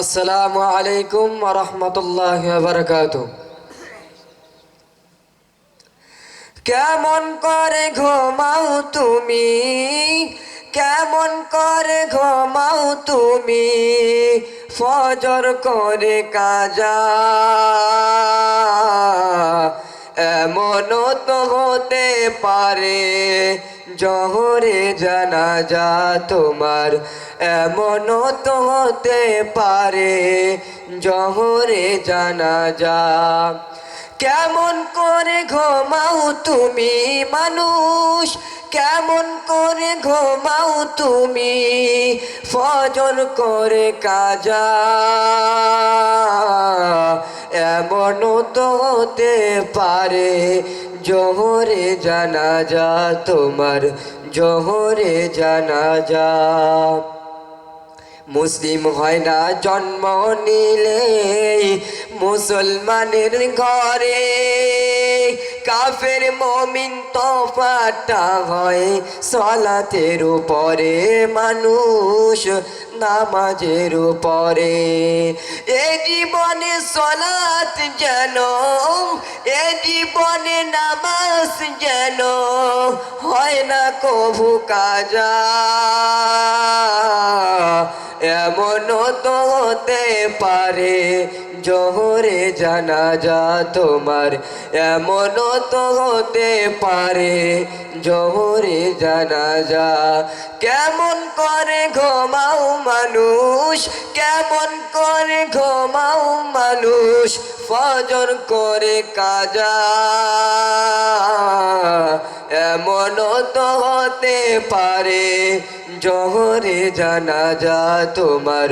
আসসালামু আলাইকুম রহমতুল্লাহ বারকাত কেমন করে ঘুমাও তুমি? কেমন করে ঘুমাও তুমি? ফজর করে কাজা। এমনও তো হতে পারে, জহরে জানা যা তোমার এমনও তো হতে পারে, জহরে জানা যা কেমন করে ঘুমাও তুমি মানুষ কেমন করে ঘুমাও তুমি? ফজর করে কাজা। এমন তো হতে পারে, জোহরে জানাজা, তোমার জোহরে জানাজা। মুসলিম হয় না জন্ম নিলে মুসলমানের ঘরে। কাফের মমিন তফাটা হয় সলাতের উপরে। মানুষ নামাজের উপরে। এ জীবনে সলাত যেন, এ জীবনে নামাজ যেন হয় না কভু কাজা। এমন তো হতে পারে জোহরে জানাজা তোমার এমন তো হতে পারে জোহরে জানাজা। কেমন করে ঘুমাও মানুষ, কেমন করে ঘুমাও মানুষ, ফজর করে কাজা। এমন তো হতে পারে, জহরে জানা যা তোমার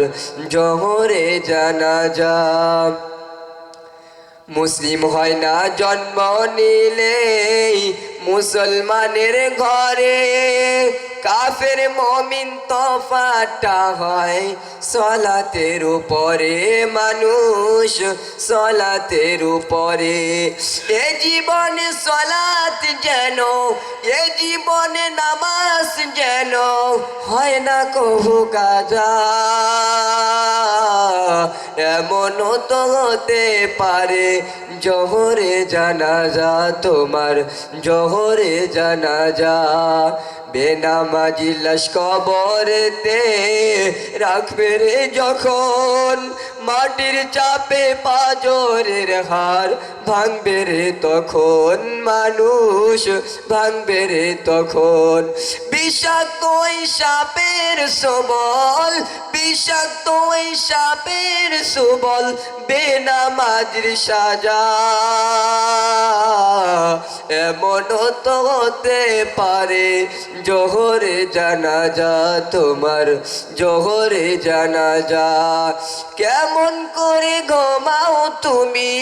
জহরে জানা যা মুসলিম হয় না জন্ম নিলে মুসলমানের ঘরে কাফের মমিন তফাটা হয়। সলাতের উপরে মানুষ, সলাতের উপরে। এ জীবনে সলাত যেন, এ জীবনে নামাজ যেন, হয় না কহু কাজা এমন তো হতে পারে, জহরে জানাজা তোমার জহরে জানাজা বেনামাজি লাশ কবরেতে রাখবে রে যখন। মাটির চাপে পাজরের হার ভাঙবে রে তখন মানুষ, ভাঙবে রে তখন। বিষাক্ত সাপের সবল, বিষাক্ত সাপের সুবল, বেনামাজির সাজা। এমন তো হতে পারে জোহরে জানাজা, তোমার জোহরে জানাজা। কেমন করে ঘুমাও তুমি?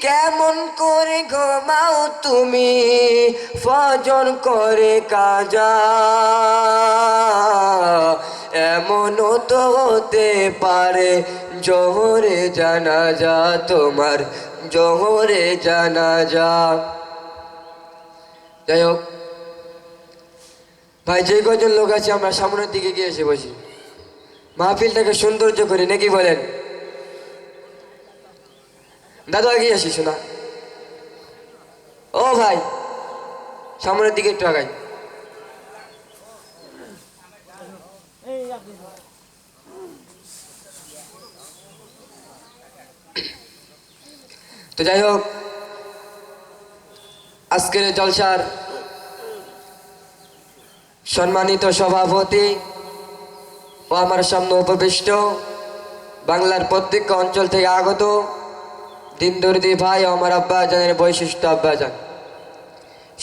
কেমন করে ঘুমাও তুমি? ফজর করে কাজা। এমন তো হতে পারে জোহরে জানাজা, তোমার জোহরে জানাজা। যাই হোক, ভাই যে কজন লোক আছে, আমরা সামনের দিকে গিয়ে এসে বসি। মাহফিলটাকে সৌন্দর্য করি, নাকি বলেন? দাদু আগে আসি, শোনা। ও ভাই, সামনের দিকে একটু আগাই। তো যাই হোক, আজকের জলসার সম্মানিত সভাপতি ও আমার সামনে উপবিষ্ট বাংলার প্রত্যেক অঞ্চল থেকে আগত দিনদর্দি ভাই ও আমার আব্বা জানের বৈশিষ্ট্য আব্বা যান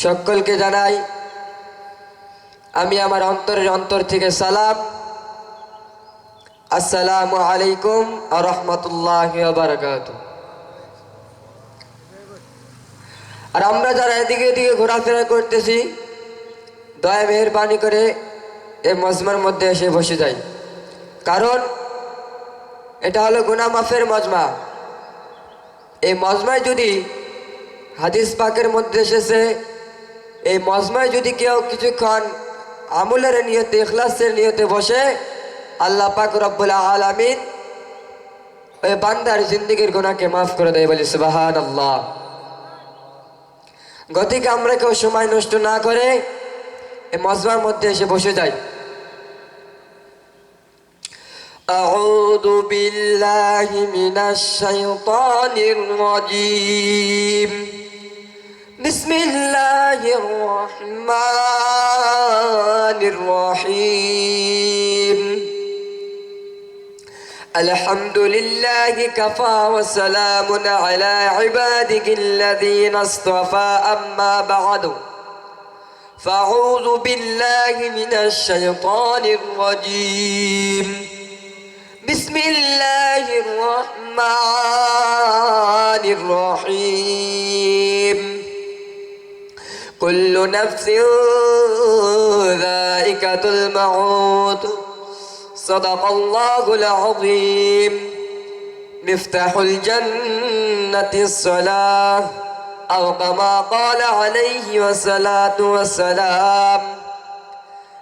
সকলকে জানাই, আমি আমার অন্তরের অন্তর থেকে সালাম। আসসালামু আলাইকুম রহমতুল্লাহ আর আমরা যারা এদিকে এদিকে ঘোরাফেরা করতেছি, দয়া মেহরবানি করে এই মজমার মধ্যে এসে বসে যাই। কারণ, এটা হলো গুনা মাফের মজমা। এই মজমায় যদি হাদিস পাকের মধ্যে এসেছে, এই মজমায় যদি কেউ কিছুক্ষণ আমলের নিয়তে এখলাসের নিয়তে বসে, আল্লাহ পাক রব্বুল আলামিন ওই বান্দার জিন্দিগির গোনাকে মাফ করে দেয়, বলি সুবাহান আল্লাহ গতিকে আমরা কেউ সময় নষ্ট না করে এই মজমার মধ্যে এসে বসে যাই। أعوذ بالله من الشيطان الرجيم. بسم الله الرحمن الرحيم. الحمد لله كفى وسلام على عباده الذين اصطفى. أما بعد فأعوذ بالله من الشيطان الرجيم. بسم الله الرحمن الرحيم. كل نفس ذائقة الموت. صدق الله العظيم. مفتاح الجنة الصلاة. أو كما قال عليه والصلاة والسلام.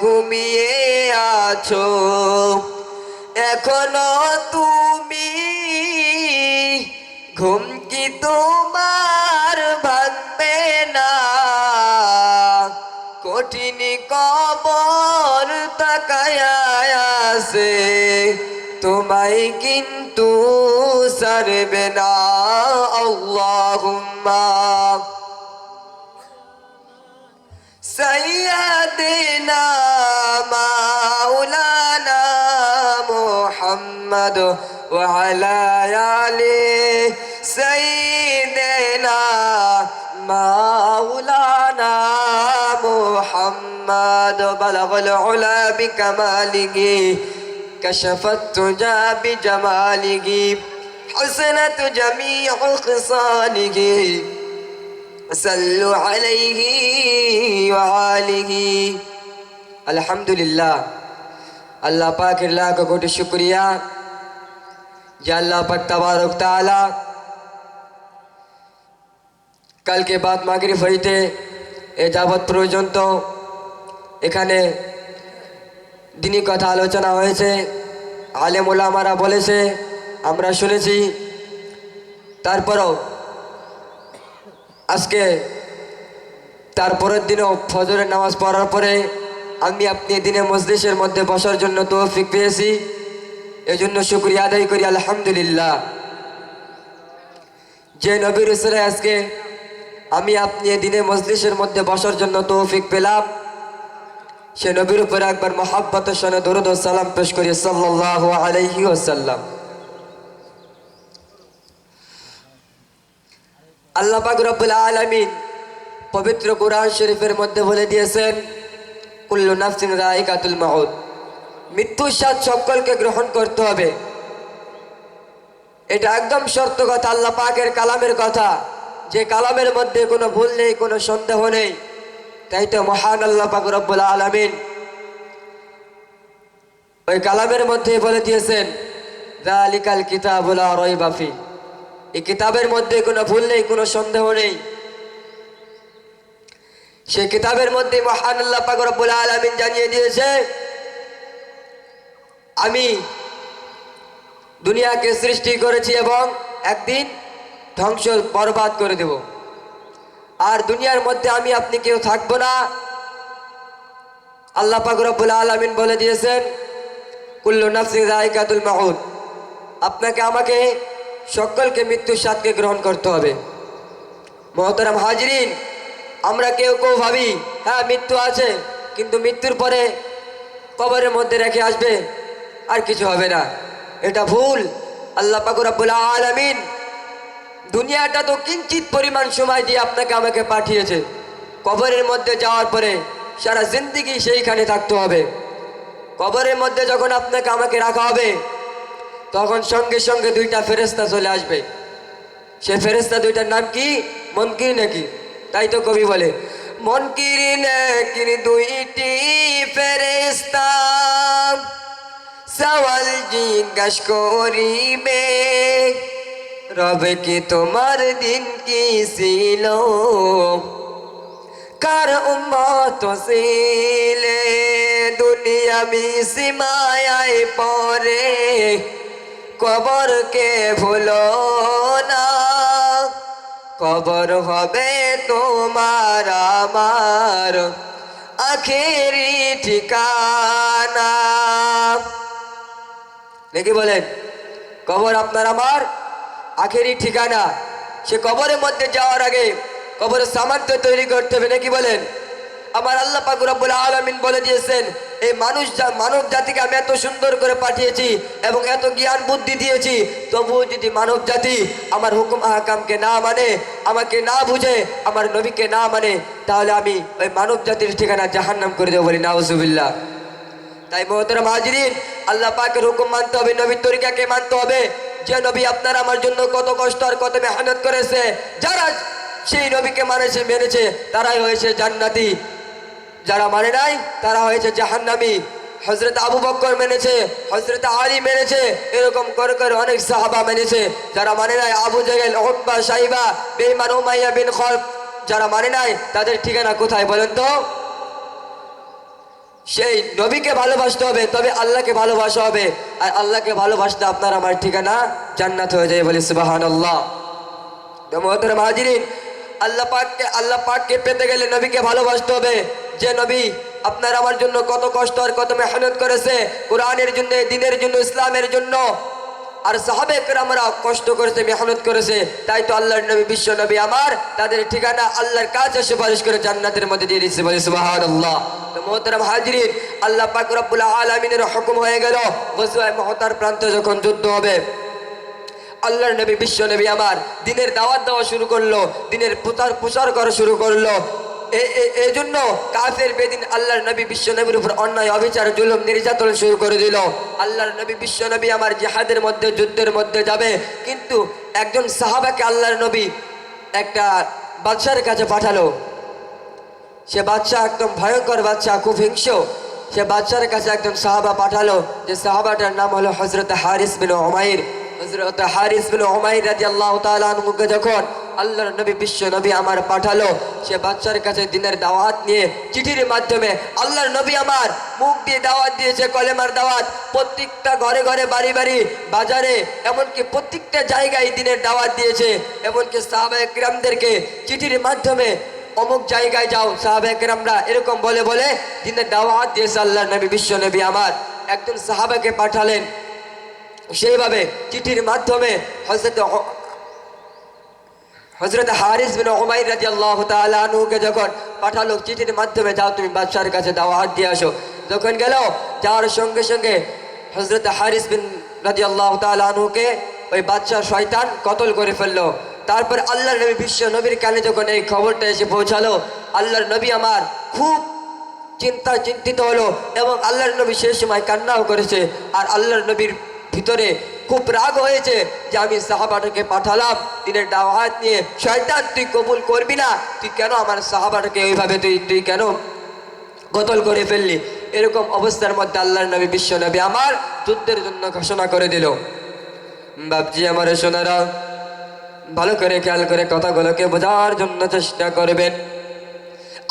ঘুমিয়ে আছো। এখনও তুমি ঘুম কি তোমার ভাঙবে না? কঠিন কবর তাকায় আছে। তোমায় কিন্তু সারবে না। সাইয়া সাইয়াদিনা محمد وعلى آل سيدنا مولانا محمد بلغ العلا بكماله كشف التجى بجماله حسنت جميع خصاله صلوا عليه وآله আলহামদুলিল্লাহ আল্লাহ পাকের লাখ কোটি শুক্রিয়া আল্লাহ পাক তাআলা কালকে বাদ মাগরিব হইতে এ যাবৎ পর্যন্ত এখানে দিনই কথা আলোচনা হয়েছে আলেম ওলামারা বলেছে আমরা শুনেছি। তারপরও আজকে তারপরের দিনও ফজরের নামাজ পড়ার পরে আমি আপনি দিনে মসজিদের মধ্যে বসার জন্য তৌফিক পেয়েছি। এজন্য শুক্রিয়া আদায় করি, আলহামদুলিল্লাহ। যে নবীর উসরে আজকে আমি আপনি দিনে মসজিদের মধ্যে বসার জন্য তৌফিক পেলাম, সে নবীর উপরে একবার মহাব্বতের সঙ্গে দরুদ ও সালাম পেশ করি সাল্লাহ আলাইহি ওসাল্লাম আল্লাহ পাক রব্বুল আলামিন পবিত্র কোরআন শরীফের মধ্যে বলে দিয়েছেন, কুল্লু নাফসিন রাইকাতুল মাউত। মৃত্যুর স্বাদ সকলকে গ্রহণ করতে হবে। এটা একদম শর্ত কথা, আল্লাহ পাকের কালামের কথা। যে কালামের মধ্যে কোনো ভুল নেই, কোনো সন্দেহ নেই, তাই তো মহান আল্লাহ পাক রব্বুল আলামিন ওই কালামের মধ্যে বলে দিয়েছেন জালিকাল কিতাবুল রই বাফি এই কিতাবের মধ্যে কোনো ভুল নেই, কোনো সন্দেহ নেই। সেই কিতাবের মধ্যে মহান আল্লাহ পাক রব্বুল আলামিন জানিয়ে দিয়েছে আমি দুনিয়াকে সৃষ্টি করেছি এবং একদিন ধ্বংস বরবাদ করে দেব। আর দুনিয়ার মধ্যে আমি আপনি কেউ থাকব না। আল্লাহ পাক রব্বুল আলামিন বলে দিয়েছেন, কুল্লু নাফসি মাউত। আপনাকে, আমাকে, সকলকে মৃত্যুর স্বাদকে গ্রহণ করতে হবে। মহতরাম হাজরিন, আমরা কেউ কেউ ভাবি হ্যাঁ মৃত্যু আছে, কিন্তু মৃত্যুর পরে কবরের মধ্যে রেখে আসবে। আর কিছু হবে না। এটা ভুল। আল্লাহ পাকুরাবুল আলামিন দুনিয়াটা তো কিঞ্চিত পরিমাণ সময় দিয়ে আপনাকে আমাকে পাঠিয়েছে। কবরের মধ্যে যাওয়ার পরে সারা জিন্দিগি সেইখানে থাকতে হবে। কবরের মধ্যে যখন আপনাকে আমাকে রাখা হবে, তখন সঙ্গে সঙ্গে দুইটা ফেরেস্তা চলে আসবে। সে ফেরেস্তা দুইটার নাম কি? মনকির নাকি? তাই তো কবি বলে, মনকির নাকির দুইটি ফেরেস্তা সওয়াল জিজ্ঞাস করিবে, রবে কি তোমার দিন কি ছিল? কার উম্মত ছিলে? দুনিয়া বিসিমায় পরে কবরকে ভুলো না? কবর হবে তোমার আমার আখেরি ঠিকানা। নাকি বলেন, কবর আপনার আমার আখেরি ঠিকানা। সে কবরের মধ্যে যাওয়ার আগে কবরের তো তৈরি করতে হবে, নাকি বলেন? আমার আল্লাহ পাক রব্বুল আলামিন বলে দিয়েছেন, এই মানুষ মানব জাতিকে আমি এত সুন্দর করে পাঠিয়েছি এবং এত জ্ঞান বুদ্ধি দিয়েছি, তবুও যদি মানব জাতি আমার হুকুম আহকামকে না মানে আমাকে না বুঝে, আমার নবীকে না মানে তাহলে আমি ওই মানব জাতির ঠিকানা জাহান্নাম করে দেবো বলি, নাউজুবিল্লাহ। তাই মহতরম হাজরিন আল্লাহ পাকের হুকুম মানতে হবে, নবীর তরিকাকে মানতে হবে। যে নবী আপনার আমার জন্য কত কষ্ট আর কত মেহনত করেছে, যারা সেই নবীকে মানেছে, মেনেছে, তারাই হয়েছে জান্নাতি। যারা মানে নাই, তারা হয়েছে জাহান্নামি। হজরত আবু বক্কর মেনেছে হজরত আলী মেনেছে, এরকম করে করে অনেক সাহাবা মেনেছে। যারা মানে নাই, আবু জাহেল ওহবা সাইবা বেইমান উমাইয়া বিন খলফ, যারা মানে নাই, তাদের ঠিকানা কোথায় বলেন তো? সেই নবীকে ভালোবাসতে হবে, তবে আল্লাহকে ভালোবাসা হবে। আর আল্লাহকে ভালোবাসতে আপনার আমার ঠিকানা জান্নাত হয়ে যায় বলে সুবাহান আল্লাহ মহতর আল্লাহ পাককে আল্লাহ পাককে পেতে গেলে নবীকে ভালোবাসতে হবে। যে নবী আপনার আমার জন্য কত কষ্ট আর কত মেহনত করেছে, কোরআনের জন্য, দিনের জন্য, ইসলামের জন্য। আর সাহাবেকর আমরা কষ্ট করেছে, মেহনত করেছে, তাই তো আল্লাহর নবী, বিশ্ব নবী আমার, তাদের ঠিকানা আল্লাহর কাছে সুপারিশ করে জান্নাতের মধ্যে দিয়ে দিচ্ছে, বলে সুবাহান আল্লাহ তো আল্লাহ পাক রব্বুল আলমিনের হুকুম হয়ে গেল মহতার প্রান্ত যখন যুদ্ধ হবে, আল্লাহর নবী, বিশ্ব নবী আমার, দিনের দাওয়াত দেওয়া শুরু করল, দিনের প্রচার প্রচার করা শুরু করল এই জন্য কাফের বেদিন আল্লাহর নবী বিশ্ব নবীর উপর অন্যায়, অবিচার, জুলুম, নির্যাতন শুরু করে দিল। আল্লাহর নবী বিশ্ব নবী আমার জিহাদের মধ্যে, যুদ্ধের মধ্যে যাবে। কিন্তু একজন সাহাবাকে আল্লাহর নবী একটা বাদশার কাছে পাঠালো। সে বাচ্চা একদম ভয়ঙ্কর বাচ্চা খুব হিংস্র। সে বাচ্চার কাছে একজন সাহাবা পাঠালো যে সাহাবাটার নাম হলো হজরত হারিস বিন ওমাইর হজরত হারিস বিন ওমাইর রাজি আল্লাহ তালুকে যখন আল্লাহর নবী, বিশ্ব নবী আমার পাঠালো। সে বাচ্চার কাছে দিনের দাওয়াত নিয়ে চিঠির মাধ্যমে, আল্লাহর নবী আমার, মুখ দিয়ে দাওয়াত দিয়েছে, কলেমার দাওয়াত। প্রত্যেকটা ঘরে ঘরে, বাড়ি বাড়ি, বাজারে, এমনকি প্রত্যেকটা জায়গায় দিনের দাওয়াত দিয়েছে। এমনকি সাহাবা একরামদেরকে চিঠির মাধ্যমে, অমুক জায়গায় যাও সাহাবাকের আমরা এরকম বলে বলে, দিনের দাওয়াত দিয়েছে আল্লাহ নবী, বিশ্ব নবী আমার। একজন সাহাবাকে পাঠালেন। সেইভাবে চিঠির মাধ্যমে হজরত হজরত হারিস বিন ওমাইর রাজি আল্লাহ তালুকে যখন পাঠালো চিঠির মাধ্যমে, যাও তুমি বাদশার কাছে দাওয়াত দিয়ে আসো। যখন গেল, যাওয়ার সঙ্গে সঙ্গে হজরত হারিস বিন রাজি আল্লাহ তালুকে ওই বাদশাহ শয়তান কতল করে ফেলল। তারপর আল্লাহর নবী বিশ্ব নবীর কানে যখন এই খবরটা এসে পৌঁছালো, আল্লাহর নবী আমার খুব চিন্তা চিন্তিত হলো এবং আল্লাহর নবী সেই সময় কান্নাও করেছে। আর আল্লাহর নবীর ভিতরে খুব রাগ হয়েছে যে আমি সাহাবাটাকে পাঠালাম। দিনের দাওয়াত নিয়ে, শয়তান, তুই কবুল করবি না? তুই কেন আমার সাহাবাটাকে ওইভাবে তুই তুই কেন কতল করে ফেললি? এরকম অবস্থার মধ্যে আল্লাহর নবী, বিশ্ব নবী আমার যুদ্ধের জন্য ঘোষণা করে দিল। বাবজি আমার সোনারা, ভালো করে খেয়াল করে কথাগুলোকে বোঝার জন্য চেষ্টা করবেন।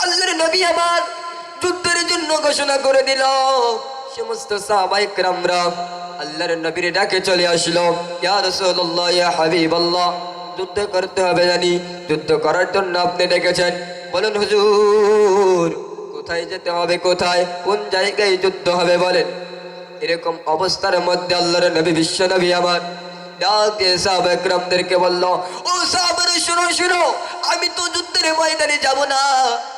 আল্লাহর নবী আমার যুদ্ধের জন্য ঘোষণা করে দিল। সমস্ত সাহাবাই ক্রামরা আল্লাহর নবীর ডাকে চলে আসলো। ইয়া রাসূলুল্লাহ, ইয়া হাবিবাল্লাহ, যুদ্ধ করতে হবে জানি, যুদ্ধ করার জন্য আপনি ডেকেছেন। বলুন, হুজুর, কোথায় যেতে হবে, কোথায়, কোন জায়গায় যুদ্ধ হবে বলেন। এরকম অবস্থার মধ্যে আল্লাহর নবী, বিশ্ব নবী আমার। ডাক দিয়ে সাহাবা একরামদেরকে ও সাহাবারে শুনো শুনো, আমি তো যুদ্ধের ময়দানে যাব না।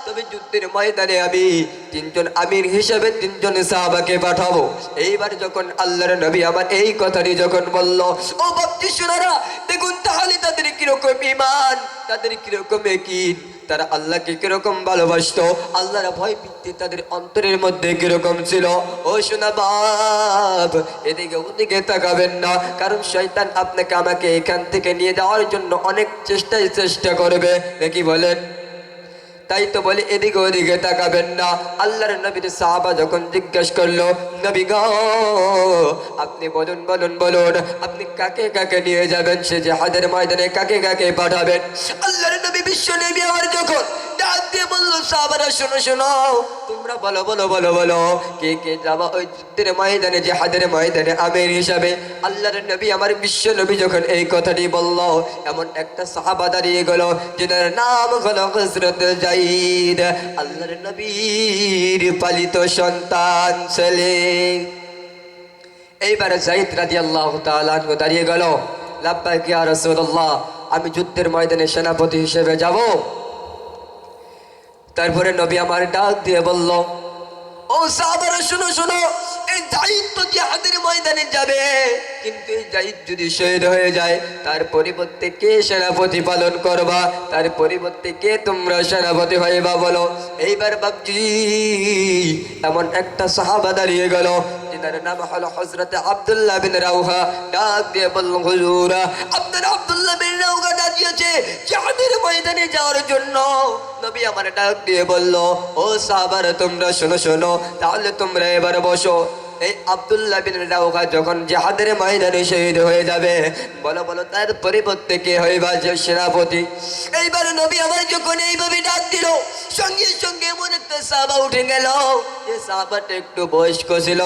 তবে যুদ্ধের ময়দানে আমি তিনজন আমির হিসেবে তিনজন সাহাবাকে পাঠাবো। এইবার যখন আল্লাহর নবী আমার এই কথাটি যখন বলল, ও ভক্তি শোনারা দেখুন তাহলে তাদের কীরকম ইমান তাদের কীরকম একিন তারা আল্লাহকে কীরকম ভালোবাসত? আল্লাহর ভয় ভিত্তি তাদের অন্তরের মধ্যে কীরকম ছিল? ও শোনা বাপ, এদিকে ওদিকে তাকাবেন না, কারণ শয়তান আপনাকে আমাকে এখান থেকে নিয়ে যাওয়ার জন্য অনেক চেষ্টাই চেষ্টা করবে। নাকি বলেন। তাই তো বলে, এদিকে ওদিকে তাকাবেন না। আল্লাহর নবীর সাহাবা যখন জিজ্ঞেস করল, নবী গো, আপনি বলুন বলুন বলুন, আপনি কাকে কাকে নিয়ে যাবেন? সে জাহাদের ময়দানে কাকে কাকে পাঠাবেন? আল্লাহর নবী বিশ্ব নবী আমার যখন ডাক তোমরা বলো বলো বলো বলো, কে কে হিসাবে? আল্লাহর নবী, আমার বিশ্ব নবী যখন এই কথাটি বলল, এমন একটা নাম হজরত আল্লাহর নবীর পালিত সন্তান ছেলে। এইবারে রাজি আল্লাহ দাঁড়িয়ে গেল। রসুল্লাহ আমি যুদ্ধের ময়দানে সেনাপতি হিসেবে যাব। তারপরে নবী আমার ডাক দিয়ে বলল, ও সাহাবারা, শুনো শুনো এই জিহাদের ময়দানে যাবে। কিন্তু এই যদি শহীদ হয়ে যায়, তার পরিবর্তে কে সেনাপতি পালন করবা? তার পরিবর্তে কে তোমরা সেনাপতি হইবা বলো? এইবার এমন একটা সাহাবা দাঁড়িয়ে গেল নাম হলো হজরত আব্দুল্লাহ বিন রাউহা। ডাক দিয়ে বলল আপনার আব্দুল্লাহ বিন রাউহা জিহাদের ময়দানে যাওয়ার জন্য। নবী আমার ডাক দিয়ে বলল, ও সাহাবার, তোমরা শোনো শোনো, তাহলে তোমরা এবার বসো। এই আব্দুল্লাহ বিন রাউহা যখন জাহাদের ময়দানে শহীদ হয়ে যাবে, বলো বলো, তার পরিবর্তে কে হইবা যে সেনাপতি? এইবার নবী আমার যখন এইভাবে ডাক দিল, সঙ্গে সঙ্গে এমন একটা সাহাবা উঠে গেল, যে সাহাবাটা একটু বয়স্ক ছিল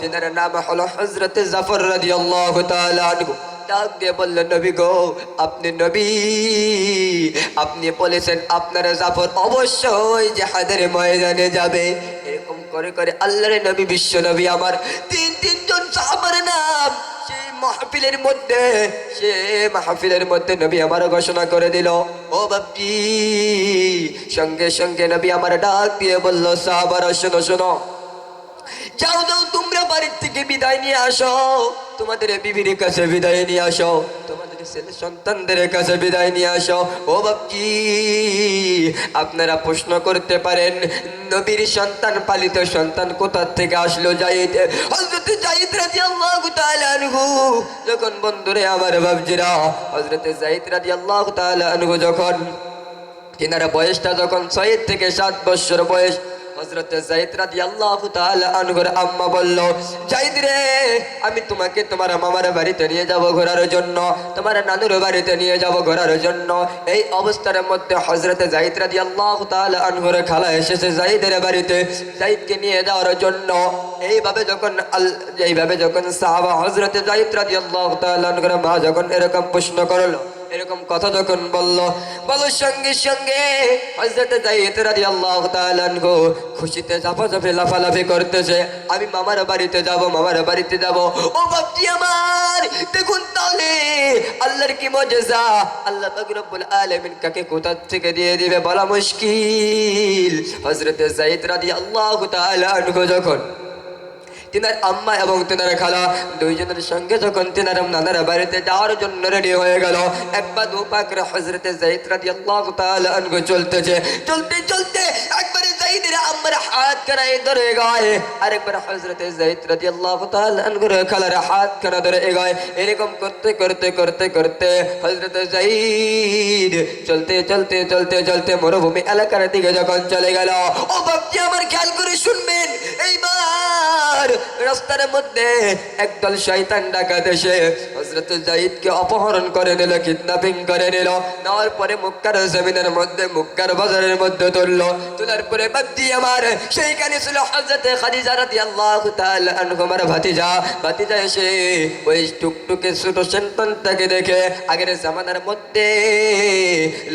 যেনার নাম হলো হজরত জাফর রাদিয়াল্লাহু তাআলা আনহু। ডাক দিয়ে বললেন নবী গো, আপনি নবী, আপনি বলেছেন আপনারা জাফর অবশ্যই জাহাদের ময়দানে যাবে। এরকম করে করে আল্লাহর নবী, বিশ্ব নবী আমার তিন তিনজন সাহাবার নাম। সেই মাহফিলের মধ্যে, সে মাহফিলের মধ্যে নবী আমার ঘোষণা করে দিল, ও বাপজি, সঙ্গে সঙ্গে নবী আমার ডাক দিয়ে বলল, সাহাবারা, শোনো শোনো। যাও যাও, তোমরা বাড়ির থেকে বিদায় নিয়ে আসো। তোমাদের বিবির কাছে বিদায় নিয়ে আসো। তোমাদের সন্তানদের কাছে বিদায় নিয়ে আসো, ও বাপজি, আপনারা প্রশ্ন করতে পারেন, নবীর সন্তান, পালিত সন্তান কোথা থেকে আসলো জাইদ হযরত জাইদ তাআলা আনহু, যখন বন্ধুরে আমার বাপজিরা, হযরত জাইদ রাদিয়াল্লাহু তাআলা আনহু যখন, তিনার বয়সটা যখন ছয় থেকে সাত বছর বয়স হজরত জাইদ রাদিয়াল্লাহু তাআলা আনহুর আম্মা বলল জাইদ রে, আমি তোমাকে তোমার মামার বাড়িতে নিয়ে যাব ঘোরার জন্য, তোমার নানুর বাড়িতে নিয়ে যাব ঘোরার জন্য। এই অবস্থার মধ্যে হজরত জাইদ রাদিয়াল্লাহু তাআলা আনহুর খালা এসেছে জাইদের বাড়িতে জাইদকে নিয়ে যাওয়ার জন্য। এইভাবে যখন আল, এইভাবে যখন সাহাবা হজরত জাইদ রাদিয়াল্লাহু তাআলা আনহুর মা যখন এরকম প্রশ্ন করল এরকম কথা যখন বলল, বলো সঙ্গে সঙ্গে, হযরত যায়েদ রাদিয়াল্লাহু তাআলা আনহু খুশিতে ঝাপাঝাপি, লাফালাফি করতেছে। আমি মামার বাড়িতে যাব, মামার বাড়িতে যাব। ও বাপজি আমার, দেখুন তাহলে, আল্লাহর কি মজেজা? আল্লাহ পাক রব্বুল আলামিন কাকে কোথা থেকে দিয়ে দিবে বলা মুশকিল। হযরত যায়েদ রাদিয়াল্লাহু তাআলা আনহু যখন তিনার আম্মা এবং তিনার খালা দুইজনের সঙ্গে যখন তিনার নানার বাড়িতে যাওয়ার জন্য রেডি হয়ে গেল, একবার দু পাকরে হজরতে জাইদ রাদিয়াল্লাহু চলতেছে। চলতে চলতে একবারে জাইদের আম্মার হাত কানায় ধরে আরেকবার হজরতে খালার হাত কানা ধরে এরকম করতে করতে করতে করতে হজরতে জাইদ চলতে চলতে চলতে চলতে মরুভূমি এলাকার দিকে যখন চলে গেল, ও বাপজি আমার খেয়াল করে শুনবেন এইবার এইবার রাস্তার মধ্যে একদল শয়তান ডাকাত এসে হজরত জাইদকে অপহরণ করে নিল কিডন্যাপিং করে নিল নেওয়ার পরে মুক্কার জমিনের মধ্যে, মুক্কার বাজারের মধ্যে তুললো। তোলার পরে বাদ্দি আমার, সেইখানে ছিল হজরত খাদিজা রাদিয়াল্লাহু তাআলা আনহুমার ভাতিজা। ভাতিজা এসে ওই টুকটুকে ছোট সন্তানটাকে দেখে আগের জামানার মধ্যে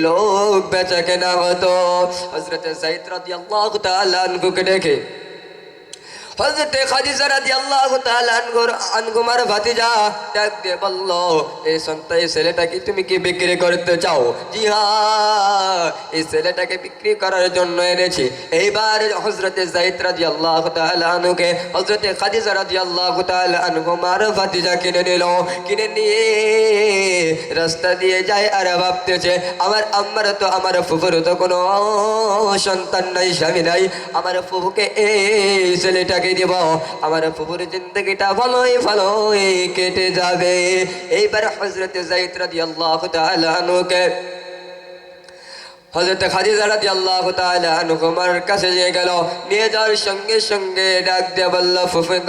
লোক বেচা কেনা হতো। হজরত জাইদ রাদিয়াল্লাহু তাআলা আনহুকে দেখে হজরতে খাদিজা রাদিয়াল্লাহু তাআলা আনহুর, আনহুমার ভাতিজা ডাক দিয়ে বলল এই সন্তান, এই ছেলেটাকে তুমি কি বিক্রি করতে চাও? জি হ্যাঁ এই ছেলেটাকে বিক্রি করার জন্য এনেছি। এইবার হজরতে জাইদ রাদিয়াল্লাহু তাআলা আনহুকে হজরতে খাদিজা রাদিয়াল্লাহু তাআলা আনহুমার ভাতিজা কিনে নিল। কিনে নিয়ে রাস্তা দিয়ে যায় আর ভাবতেছে, আমার আম্মার তো আমার ফুফুর তো কোনো সন্তান নাই, স্বামী নাই। আমার ফুফুকে এই ছেলেটাকে দিব আমার ফুপুর জিন্দগিটা ভালোই ভালোই কেটে যাবে। এইবার হজরতে জাইদ রাদি আল্লাহ তালুকে হজরত খাদিজা তাআলা আনহুমার কাছে নিয়ে গেল। নিয়ে যাওয়ার সঙ্গে সঙ্গে ডাক দিয়ে বলল, ফুফু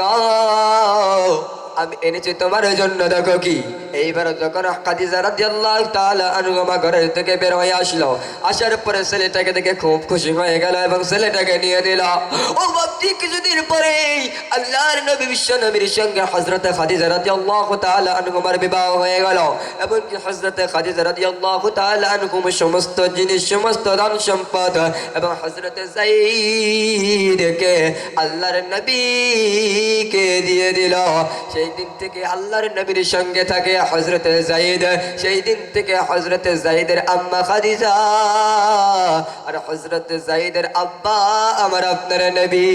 আমি এনেছি তোমার জন্য, দেখো কি? এইবার যখন খাদিজা রাদিয়াল্লাহু তাআলা আনহুমা ঘরের থেকে বের হয়ে আসলো, আসার পরে ছেলেটাকে দেখে খুব খুশি হয়ে গেল এবং ছেলেটাকে নিয়ে দিল ও বাপজি কিছুদিন পরে আল্লাহর নবী, বিশ্ব নবীর সঙ্গে হযরত খাদিজা রাদিয়াল্লাহু তাআলা আনহুমার বিবাহ হয়ে গেল। এবং কি হযরত খাদিজা রাদিয়াল্লাহু তাআলা আনহুম সমস্ত জিনিস, সমস্ত ধন সম্পদ এবং হযরত যায়েদকে আল্লাহর নবীকে দিয়ে দিল। সেই দিন থেকে আল্লাহর নবীর সঙ্গে থাকে হযরত যায়েদ সেই দিন থেকে হযরত যায়েদের আম্মা খাদিজা। আর হযরত যায়েদের আব্বা আমার আপনার নবী।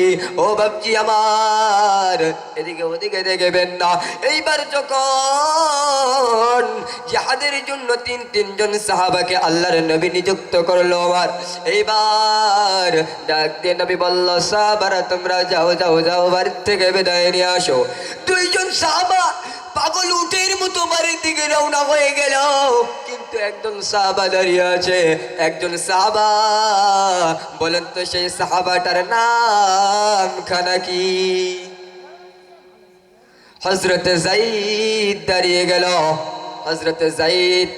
ও বাপজি আমার, এদিকে ওদিকে দেখবেন না। এইবার যখন জিহাদের জন্য তিন, তিনজন সাহাবাকে আল্লাহর নবী নিযুক্ত করল আমার, এইবার ডাক দিয়ে নবী বলল, সাহাবারা তোমরা যাও যাও যাও, বাড়ির থেকে বিদায় নিয়ে আসো। দুইজন সাহাবা পাগল উটের মতো বাড়ির দিকে রওনা হয়ে গেল। কিন্তু একজন সাহাবা দাঁড়িয়ে আছে। একজন সাহাবা, বলেন তো সেই সাহাবাটার নাম খানা কি হজরত জাইদ দাঁড়িয়ে গেল। হজরত জাইদ